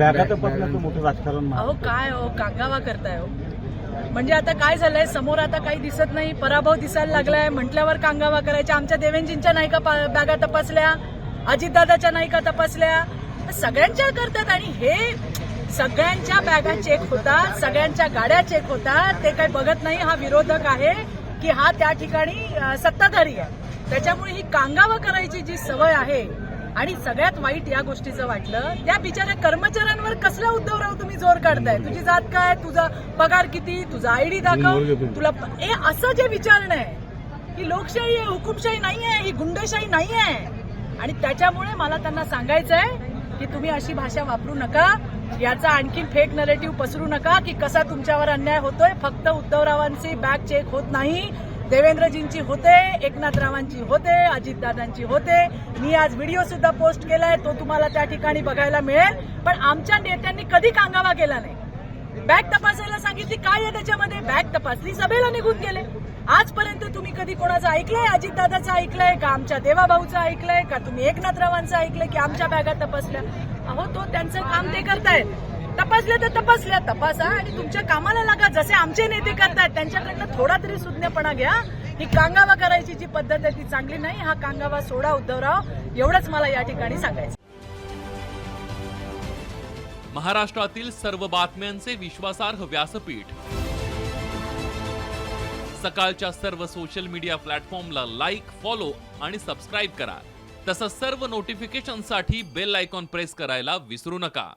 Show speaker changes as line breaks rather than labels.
मोठं राजकारण
अहो काय हो? कांगावा करताय हो. म्हणजे आता काय झालंय? समोर आता काही दिसत नाही. पराभव दिसायला लागलाय. म्हटल्यावर कांगावा करायच्या. आमच्या देवेंजींच्या नाही का पा- बॅगा तपासल्या. अजितदादाच्या नाही का तपासल्या सगळ्यांच्या करतात आणि हे सगळ्यांच्या बॅगा चेक होतात सगळ्यांच्या गाड्या चेक होतात ते काही बघत नाही. हा विरोधक आहे की हा त्या ठिकाणी सत्ताधारी आहे. त्याच्यामुळे ही कांगावा करायची जी सवय आहे आणि सगळ्यात वाईट या गोष्टीचं वाटलं त्या बिचाऱ्या कर्मचाऱ्यांवर कसला उद्धवराव तुम्ही जोर काढताय? तुझी जात काय? तुझा पगार किती? तुझा आयडी दाखव. तुला हे असं जे विचारणं आहे ही लोकशाही आहे हुकुमशाही नाही आहे ही गुंडशाही नाही आहे. आणि त्याच्यामुळे मला त्यांना सांगायचं आहे की तुम्ही अशी भाषा वापरू नका. याचा आणखी फेक नरेटिव्ह पसरू नका की कसा तुमच्यावर अन्याय होतोय. फक्त उद्धवरावांची बॅग चेक होत नाही. देवेंद्रजींची होते एकनाथरावांची होते अजितदादांची होते. मी आज व्हिडिओ सुद्धा पोस्ट केलाय तो तुम्हाला त्या ठिकाणी बघायला मिळेल. पण आमच्या नेत्यांनी कधी कांगावा केला नाही. बॅग तपासायला सांगितली काय आहे त्याच्यामध्ये? बॅग तपासली सभेला निघून गेले. आजपर्यंत तुम्ही कधी कोणाचं ऐकलंय? अजितदादाचं ऐकलंय का? आमच्या देवाभाऊचं ऐकलंय का? तुम्ही एकनाथरावांचं ऐकलंय की आमच्या बॅगा तपासल्या? अहो तो त्यांचं काम ते करतायत. तपासल्या तर तपासल्या तपासा आणि तुमच्या कामाला लागा. जसे आमचे नेते करतात त्यांच्याकडनं थोडा तरी सुज्ञपणा घ्या. ही कांगावा करायची जी पद्धत आहे ती चांगली नाही. हा कांगावा सोडा उद्धवराव. एवढंच मला या ठिकाणी सांगायचं.
महाराष्ट्रातील सर्व बातम्यांचे विश्वासार्ह व्यासपीठ. सकाळच्या सर्व सोशल मीडिया प्लॅटफॉर्मला लाईक फॉलो आणि सबस्क्राईब करा. तसंच सर्व नोटिफिकेशनसाठी बेल आयकॉन प्रेस करायला विसरू नका.